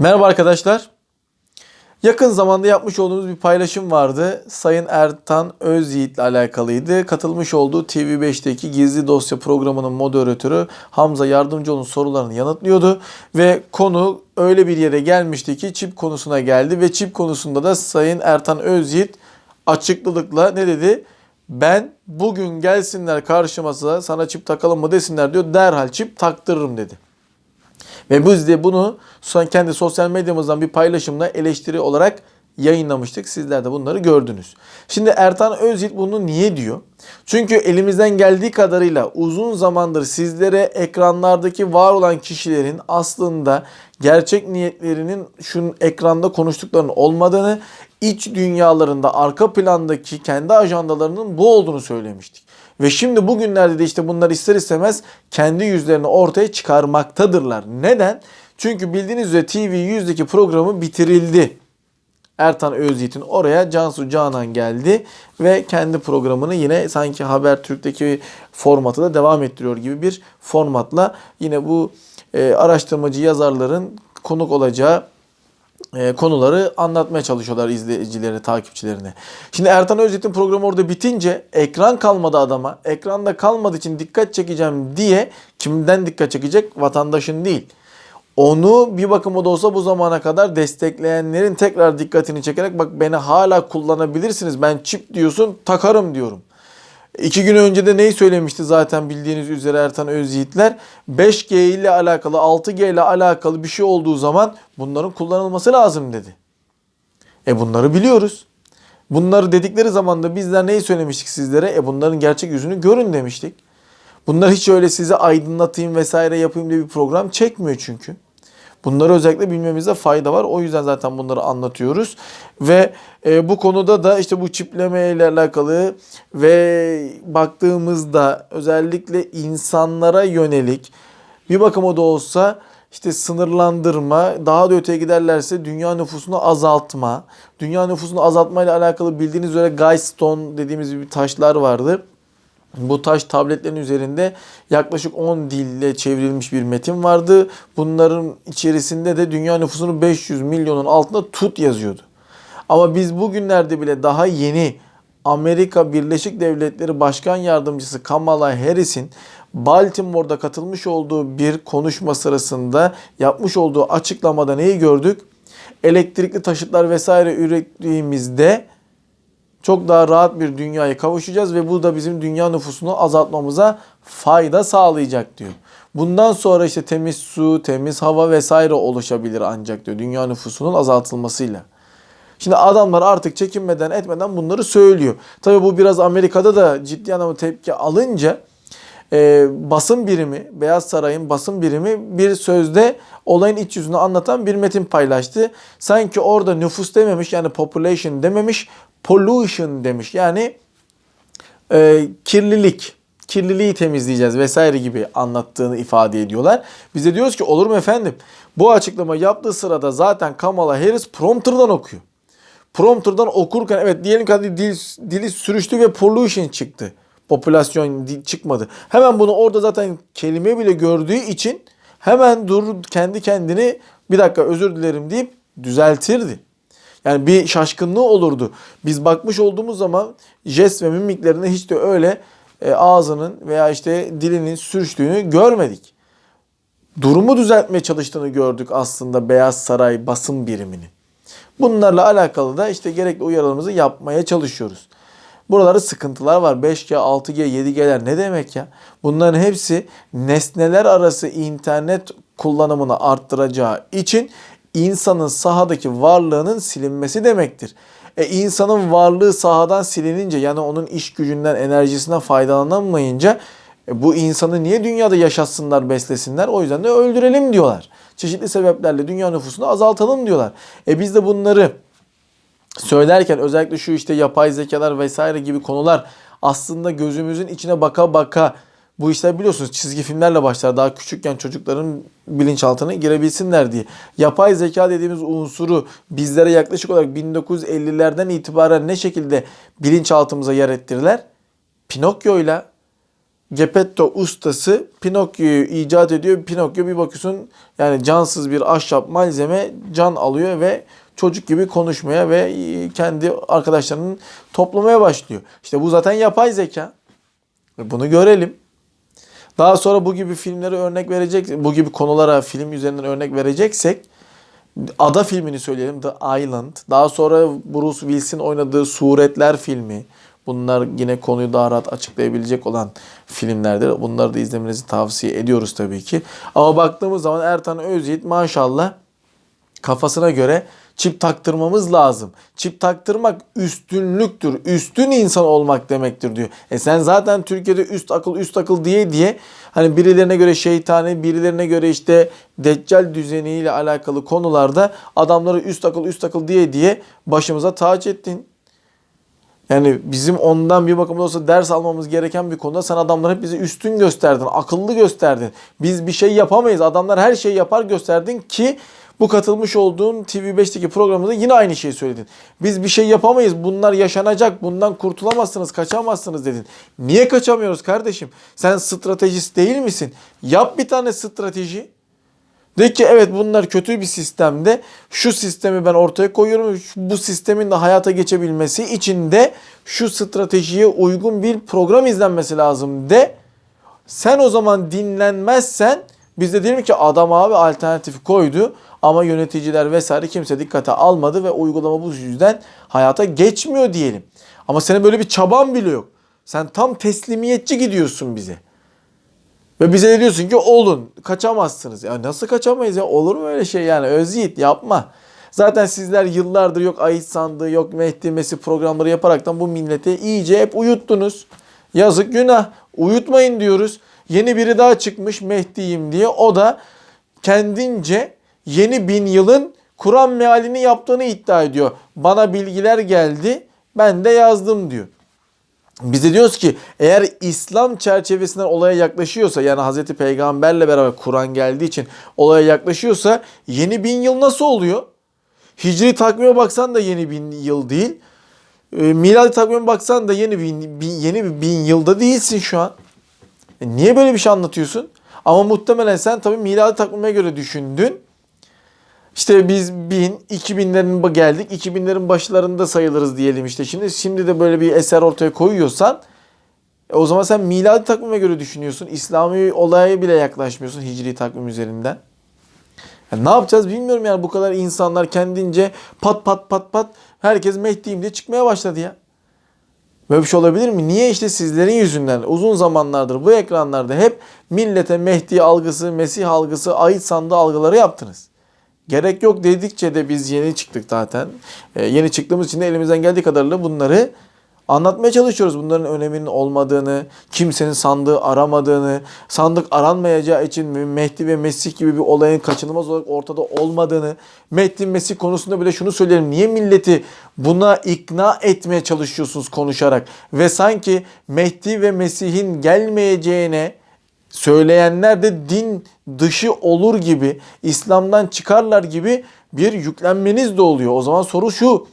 Merhaba arkadaşlar. Yakın zamanda yapmış olduğumuz bir paylaşım vardı. Sayın Ertan Özyiğit ile alakalıydı. Katılmış olduğu TV5'teki Gizli Dosya programının moderatörü Hamza Yardımcıoğlu'nun sorularını yanıtlıyordu. Ve konu öyle bir yere gelmişti ki çip konusuna geldi. Ve çip konusunda da Sayın Ertan Özyiğit açıklılıkla ne dedi? Ben bugün gelsinler karşıma sana çip takalım mı desinler diyor. Derhal çip taktırırım dedi. Ve biz de bunu kendi sosyal medyamızdan bir paylaşımla eleştiri olarak yayınlamıştık. Sizler de bunları gördünüz. Şimdi Ertan Özyiğit bunu niye diyor? Çünkü elimizden geldiği kadarıyla uzun zamandır sizlere ekranlardaki var olan kişilerin aslında gerçek niyetlerinin şu ekranda konuştuklarının olmadığını, iç dünyalarında arka plandaki kendi ajandalarının bu olduğunu söylemiştik. Ve şimdi bugünlerde de işte bunlar ister istemez kendi yüzlerini ortaya çıkarmaktadırlar. Neden? Çünkü bildiğiniz üzere TV 100'deki programı bitirildi. Ertan Özyiğit'in oraya Cansu Canan geldi ve kendi programını yine sanki Habertürk'teki formatı da devam ettiriyor gibi bir formatla yine bu e, araştırmacı yazarların konuk olacağı e, konuları anlatmaya çalışıyorlar izleyicileri, takipçilerine. Şimdi Ertan Özyiğit'in programı orada bitince ekran kalmadı adama. Ekranda kalmadığı için dikkat çekeceğim diye kimden dikkat çekecek? Vatandaşın değil. Onu bir bakıma da olsa bu zamana kadar destekleyenlerin tekrar dikkatini çekerek bak beni hala kullanabilirsiniz. Ben çip diyorsun takarım diyorum. İki gün önce de neyi söylemişti zaten bildiğiniz üzere Ertan Özyiğitler? 5G ile alakalı, 6G ile alakalı bir şey olduğu zaman bunların kullanılması lazım dedi. E bunları biliyoruz. Bunları dedikleri zaman da bizler neyi söylemiştik sizlere? E bunların gerçek yüzünü görün demiştik. Bunlar hiç öyle size aydınlatayım vesaire yapayım diye bir program çekmiyor çünkü. Bunları özellikle bilmemizde fayda var. O yüzden zaten bunları anlatıyoruz. Ve e, bu konuda da işte bu çipleme ile alakalı ve baktığımızda özellikle insanlara yönelik bir bakıma da olsa işte sınırlandırma, daha da öteye giderlerse dünya nüfusunu azaltma. Dünya nüfusunu azaltma ile alakalı bildiğiniz üzere Guystone dediğimiz bir taşlar vardı. Bu taş tabletlerin üzerinde yaklaşık 10 dille çevrilmiş bir metin vardı. Bunların içerisinde de dünya nüfusunun 500 milyonun altında tut yazıyordu. Ama biz bugünlerde bile daha yeni Amerika Birleşik Devletleri Başkan Yardımcısı Kamala Harris'in Baltimore'da katılmış olduğu bir konuşma sırasında yapmış olduğu açıklamada neyi gördük? Elektrikli taşıtlar vesaire ürettiğimizde çok daha rahat bir dünyaya kavuşacağız ve bu da bizim dünya nüfusunu azaltmamıza fayda sağlayacak diyor. Bundan sonra işte temiz su, temiz hava vesaire oluşabilir ancak diyor dünya nüfusunun azaltılmasıyla. Şimdi adamlar artık çekinmeden etmeden bunları söylüyor. Tabii bu biraz Amerika'da da ciddi anlamda tepki alınca e, basın birimi, Beyaz Saray'ın basın birimi bir sözde olayın iç yüzünü anlatan bir metin paylaştı. Sanki orada nüfus dememiş yani population dememiş, pollution demiş. Yani e, kirlilik, kirliliği temizleyeceğiz vesaire gibi anlattığını ifade ediyorlar. Biz de diyoruz ki olur mu efendim? Bu açıklama yaptığı sırada zaten Kamala Harris prompterdan okuyor. Prompterdan okurken evet diyelim ki dil, dili sürüştü ve pollution çıktı. Popülasyon çıkmadı. Hemen bunu orada zaten kelime bile gördüğü için hemen dur kendi kendini bir dakika özür dilerim deyip düzeltirdi. Yani bir şaşkınlığı olurdu. Biz bakmış olduğumuz zaman jest ve mimiklerinde hiç de öyle e, ağzının veya işte dilinin sürçtüğünü görmedik. Durumu düzeltmeye çalıştığını gördük aslında Beyaz Saray basın birimini. Bunlarla alakalı da işte gerekli uyarılarımızı yapmaya çalışıyoruz. Buralarda sıkıntılar var. 5G, 6G, 7G'ler ne demek ya? Bunların hepsi nesneler arası internet kullanımını arttıracağı için insanın sahadaki varlığının silinmesi demektir. E insanın varlığı sahadan silinince yani onun iş gücünden, enerjisinden faydalanamayınca e, bu insanı niye dünyada yaşatsınlar, beslesinler? O yüzden de öldürelim diyorlar. Çeşitli sebeplerle dünya nüfusunu azaltalım diyorlar. E biz de bunları söylerken özellikle şu işte yapay zekalar vesaire gibi konular aslında gözümüzün içine baka baka bu işler biliyorsunuz çizgi filmlerle başlar. Daha küçükken çocukların bilinçaltına girebilsinler diye. Yapay zeka dediğimiz unsuru bizlere yaklaşık olarak 1950'lerden itibaren ne şekilde bilinçaltımıza yer ettirirler? Pinokyo'yla, Geppetto ustası Pinokyo'yu icat ediyor. Pinokyo bir bakıyorsun yani cansız bir ahşap malzeme can alıyor ve çocuk gibi konuşmaya ve kendi arkadaşlarının toplamaya başlıyor. İşte bu zaten yapay zeka. Ve bunu görelim. Daha sonra bu gibi filmleri örnek verecek, bu gibi konulara film üzerinden örnek vereceksek Ada filmini söyleyelim The Island. Daha sonra Bruce Willis'in oynadığı Suretler filmi. Bunlar yine konuyu daha rahat açıklayabilecek olan filmlerdir. Bunları da izlemenizi tavsiye ediyoruz tabii ki. Ama baktığımız zaman Ertan Özyiğit maşallah kafasına göre çip taktırmamız lazım. Çip taktırmak üstünlüktür. Üstün insan olmak demektir diyor. E sen zaten Türkiye'de üst akıl üst akıl diye diye hani birilerine göre şeytani, birilerine göre işte deccal düzeniyle alakalı konularda adamları üst akıl üst akıl diye diye başımıza taç ettin. Yani bizim ondan bir bakımda olsa ders almamız gereken bir konuda sen adamları hep bizi üstün gösterdin, akıllı gösterdin. Biz bir şey yapamayız. Adamlar her şeyi yapar gösterdin ki bu katılmış olduğun TV5'teki programında yine aynı şeyi söyledin. Biz bir şey yapamayız. Bunlar yaşanacak. Bundan kurtulamazsınız, kaçamazsınız dedin. Niye kaçamıyoruz kardeşim? Sen stratejist değil misin? Yap bir tane strateji. De ki evet bunlar kötü bir sistemde. Şu sistemi ben ortaya koyuyorum. Bu sistemin de hayata geçebilmesi için de şu stratejiye uygun bir program izlenmesi lazım de. Sen o zaman dinlenmezsen biz de diyelim ki adam abi alternatif koydu ama yöneticiler vesaire kimse dikkate almadı ve uygulama bu yüzden hayata geçmiyor diyelim. Ama senin böyle bir çaban bile yok. Sen tam teslimiyetçi gidiyorsun bize. Ve bize diyorsun ki olun kaçamazsınız. Ya nasıl kaçamayız ya olur mu öyle şey yani Özyiğit yapma. Zaten sizler yıllardır yok ayıt sandığı yok Mehdi Mesih programları yaparaktan bu millete iyice hep uyuttunuz. Yazık günah uyutmayın diyoruz. Yeni biri daha çıkmış Mehdi'yim diye o da kendince yeni bin yılın Kur'an mealini yaptığını iddia ediyor. Bana bilgiler geldi ben de yazdım diyor. Biz de diyoruz ki eğer İslam çerçevesinden olaya yaklaşıyorsa yani Hazreti Peygamberle beraber Kur'an geldiği için olaya yaklaşıyorsa yeni bin yıl nasıl oluyor? Hicri takvime baksan da yeni bin yıl değil. E, miladi takvime baksan da yeni bin, bin, yeni bin yılda değilsin şu an. E, niye böyle bir şey anlatıyorsun? Ama muhtemelen sen tabii miladi takvime göre düşündün. İşte biz 1000, 2000'lerin geldik. 2000'lerin başlarında sayılırız diyelim işte. Şimdi şimdi de böyle bir eser ortaya koyuyorsan e o zaman sen miladi takvime göre düşünüyorsun. İslami olaya bile yaklaşmıyorsun hicri takvim üzerinden. Yani ne yapacağız bilmiyorum yani bu kadar insanlar kendince pat pat pat pat herkes Mehdi'yim diye çıkmaya başladı ya. Böyle bir şey olabilir mi? Niye işte sizlerin yüzünden uzun zamanlardır bu ekranlarda hep millete Mehdi algısı, Mesih algısı, ait sandığı algıları yaptınız. Gerek yok dedikçe de biz yeni çıktık zaten. E, yeni çıktığımız için de elimizden geldiği kadarıyla bunları anlatmaya çalışıyoruz. Bunların öneminin olmadığını, kimsenin sandığı aramadığını, sandık aranmayacağı için Mehdi ve Mesih gibi bir olayın kaçınılmaz olarak ortada olmadığını, Mehdi Mesih konusunda bile şunu söyleyelim. Niye milleti buna ikna etmeye çalışıyorsunuz konuşarak ve sanki Mehdi ve Mesih'in gelmeyeceğine söyleyenler de din dışı olur gibi, İslam'dan çıkarlar gibi bir yüklenmeniz de oluyor. O zaman soru şu.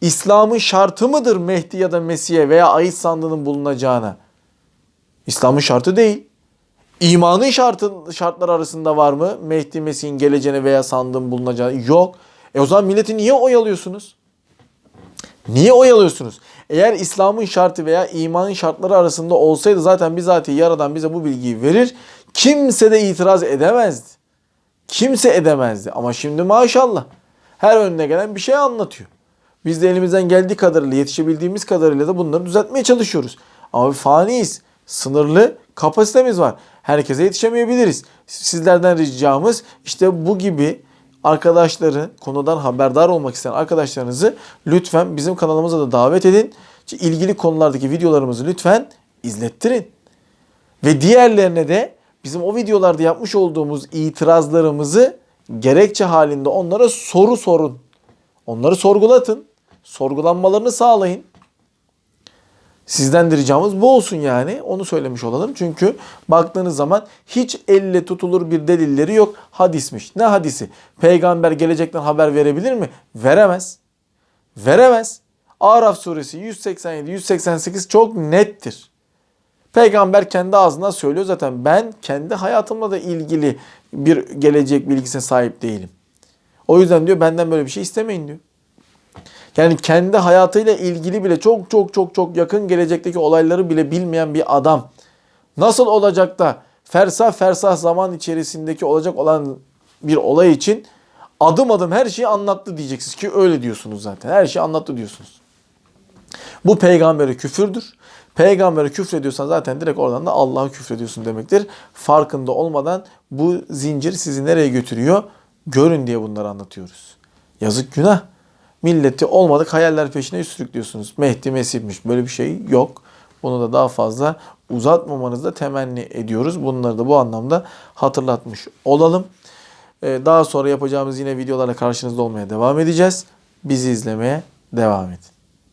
İslam'ın şartı mıdır Mehdi ya da Mesih'e veya ayet sandığının bulunacağına? İslam'ın şartı değil. İmanın şartı, şartlar arasında var mı? Mehdi Mesih'in geleceğine veya sandığın bulunacağına? Yok. E o zaman milleti niye oyalıyorsunuz? Niye oyalıyorsunuz? Eğer İslam'ın şartı veya imanın şartları arasında olsaydı zaten bizatihi yaradan bize bu bilgiyi verir. Kimse de itiraz edemezdi. Kimse edemezdi. Ama şimdi maşallah her önüne gelen bir şey anlatıyor. Biz de elimizden geldiği kadarıyla, yetişebildiğimiz kadarıyla da bunları düzeltmeye çalışıyoruz. Ama bir faniyiz. Sınırlı kapasitemiz var. Herkese yetişemeyebiliriz. Sizlerden ricamız işte bu gibi arkadaşları konudan haberdar olmak isteyen arkadaşlarınızı lütfen bizim kanalımıza da davet edin. İlgili konulardaki videolarımızı lütfen izlettirin. Ve diğerlerine de bizim o videolarda yapmış olduğumuz itirazlarımızı gerekçe halinde onlara soru sorun. Onları sorgulatın. Sorgulanmalarını sağlayın. Sizden de ricamız bu olsun yani. Onu söylemiş olalım. Çünkü baktığınız zaman hiç elle tutulur bir delilleri yok. Hadismiş. Ne hadisi? Peygamber gelecekten haber verebilir mi? Veremez. Veremez. Araf suresi 187-188 çok nettir. Peygamber kendi ağzından söylüyor zaten ben kendi hayatımla da ilgili bir gelecek bilgisine sahip değilim. O yüzden diyor benden böyle bir şey istemeyin diyor. Yani kendi hayatıyla ilgili bile çok çok çok çok yakın gelecekteki olayları bile bilmeyen bir adam nasıl olacak da fersah fersah zaman içerisindeki olacak olan bir olay için adım adım her şeyi anlattı diyeceksiniz ki öyle diyorsunuz zaten. Her şeyi anlattı diyorsunuz. Bu peygambere küfürdür. Peygambere küfrediyorsan zaten direkt oradan da Allah'a küfrediyorsun demektir. Farkında olmadan bu zincir sizi nereye götürüyor? Görün diye bunları anlatıyoruz. Yazık günah. Milleti olmadık hayaller peşine sürüklüyorsunuz. Mehdi Mesih'miş. Böyle bir şey yok. Bunu da daha fazla uzatmamanızı da temenni ediyoruz. Bunları da bu anlamda hatırlatmış olalım. Ee, Daha sonra yapacağımız yine videolarla karşınızda olmaya devam edeceğiz. Bizi izlemeye devam edin.